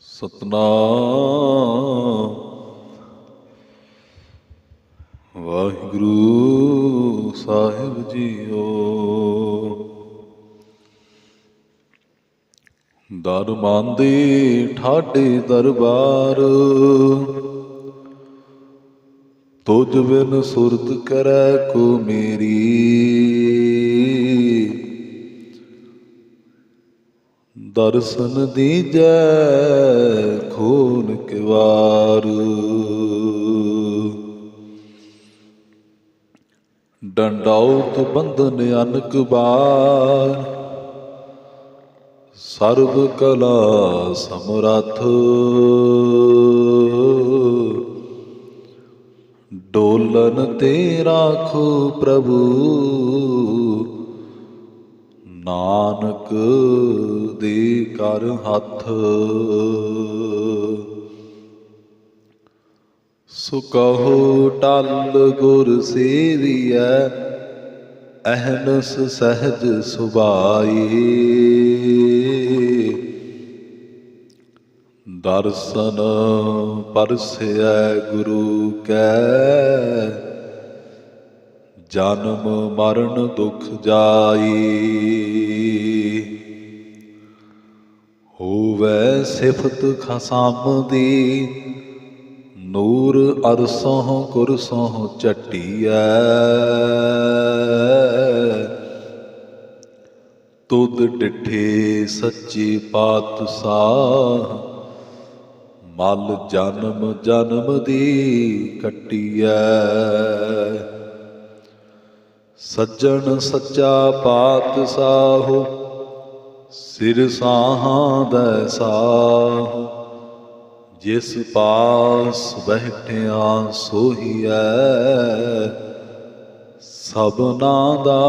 ਸਤਨਾਮ। ਵਾਹਿਗੁਰੂ ਸਾਹਿਬ ਜੀਓ। ਦਰ ਮੰਦੇ ਠਾਡੇ ਦਰਬਾਰ। ਤੁਝ ਬਿਨ ਸੁਰਤ ਕਰੈ ਕੋ ਮੇਰੀ। ਦਰਸ਼ਨ ਦੀਜੈ ਖੂਨ ਕਿਵਾਰ। ਡੰਡਾਉਤ ਬੰਧਨ ਅਨਕ ਬਾਰ। ਸਰਬ ਕਲਾ ਸਮਰੱਥ। ਡੋਲਨ ਤੇ ਰਾਖੋ ਪ੍ਰਭੂ। ਨਾਨਕ ਕਰ ਹੱਥ। ਸੁਕਹੋ ਟਲ ਗੁਰ ਸੇਵੀਐ, ਅਹਨਸ ਸਹਜ ਸੁਭਾਈ। ਦਰਸ਼ਨ ਪਰਸੈ ਗੁਰੂ ਕੈ, ਜਨਮ ਮਰਨ ਦੁਖ ਜਾਈ। ਹੋਵੇ ਸਿਫਤ ਖਸਮ ਦੀ। ਨੂਰ ਅਰਸੋਂ ਕੁਰਸੋਂ ਚਟੀਐ ਤੁਧ ਡਿਠੇ ਸੱਚੀ ਪਾਤਸ਼ਾਹ। ਮਲ ਜਨਮ ਜਨਮ ਦੀ ਕੱਟੀਐ। ਸੱਜਣ ਸੱਚਾ ਪਾਤਸ਼ਾਹ। ਸਿਰ ਸਾਹਾਂ ਦਾ ਸਾਹ, ਜਿਸ ਪਾਸ ਬੈਠਿਆ ਸੋਹੀਐ ਸਭਨਾ ਦਾ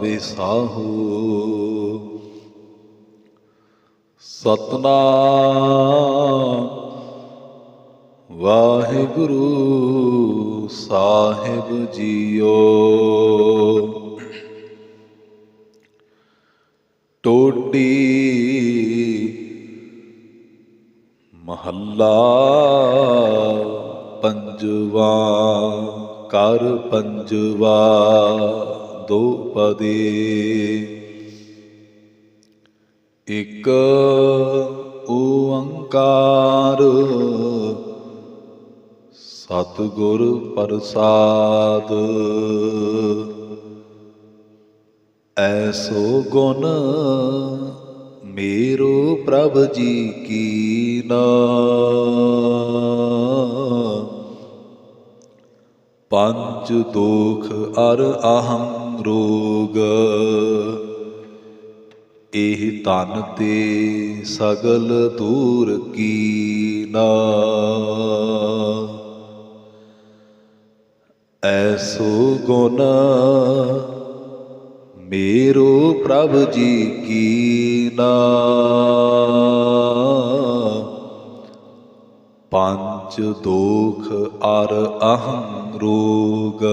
ਵਿਸਾਹੂ। ਸਤਨਾਮ ਵਾਹਿਗੁਰੂ ਸਾਹਿਬ ਜੀਓ। ਟੋਡੀ ਮਹੱਲਾ ਪੰਜਵਾ ਕਰ ਪੰਜਵਾ ਦੋ ਪਦੇ। ਇਕ ਓੰਕਾਰ ਸਤਿਗੁਰ ਪ੍ਰਸਾਦ। ਐਸੋ ਗੁਣ ਮੇਰੋ ਪ੍ਰਭ ਜੀ ਕੀ ਨਾ। ਪੰਜ ਦੋਖ ਅਰ ਅਹੰ ਰੋਗ, ਇਹ ਤਨ ਤੇ ਸਗਲ ਦੂਰ ਕੀਨਾ ਐਸੋ ਗੁਣ ਮੇਰੋ ਪ੍ਰਭ ਜੀ ਕੀਨਾ ਪੰਜ ਦੋਖ ਅਰ ਅਹੰ ਰੋਗ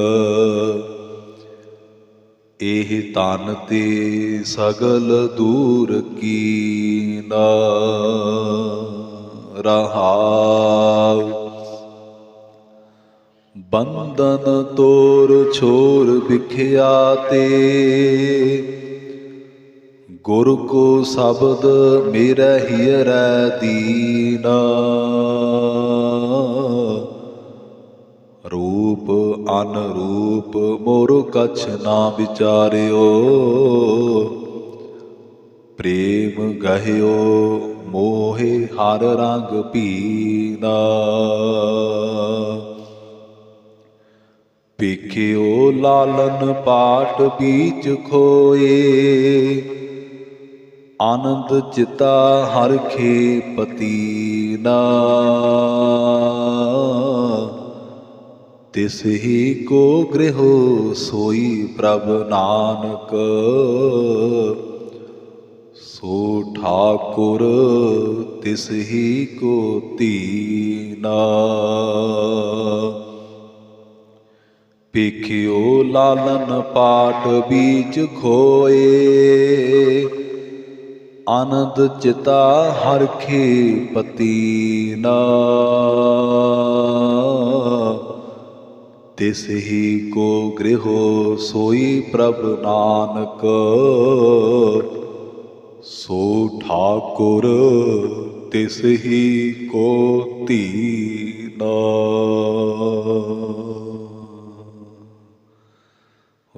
ਇਹ ਤਨ ਤੇ ਸਗਲ ਦੂਰ ਕੀਨਾ ਰਹਾਉ ਬੰਧਨ ਤੋਰ ਛੋਰ ਵਿਖਿਆ ਤੇ। ਗੁਰ ਕੋ ਸ਼ਬਦ ਮੇਰਾ ਹੀਰੈ ਦੀਨਾ। ਰੂਪ ਅਨਰੂਪ ਮੋਰ ਕਛ ਨਾ ਵਿਚਾਰਿਓ। ਪ੍ਰੇਮ ਗਹਿਓ ਮੋਹਿ ਹਰ ਰੰਗ ਪੀਨਾ। ਪੇਖਿਓ ਲਾਲਨ ਪਾਟ ਬੀਜ ਖੋਏ। ਆਨੰਦ ਚਿਤਾ ਹਰ ਖੇ ਪਤੀਨਾ ਤਿਸ ਹੀ ਕੋ ਗ੍ਰਹਿ ਸੋਈ ਪ੍ਰਭ ਨਾਨਕ। ਸੋ ਠਾਕੁਰ ਤਿਸ ਹੀ ਕੋ ਤੀਨਾ ਪੇਖਿਓ ਲਾਲਨ ਪਾਟ ਬੀਜ ਖੋਏ। ਆਨੰਦ ਚਿਤਾ ਹਰਖੇ ਪਤੀਨਾ ਤਿਸ ਹੀ ਕੋ ਗ੍ਰਹੋ ਸੋਈ ਪ੍ਰਭ ਨਾਨਕ। ਸੋ ਠਾਕੁਰ ਤਿਸ ਹੀ ਕੋ ਧੀਨਾ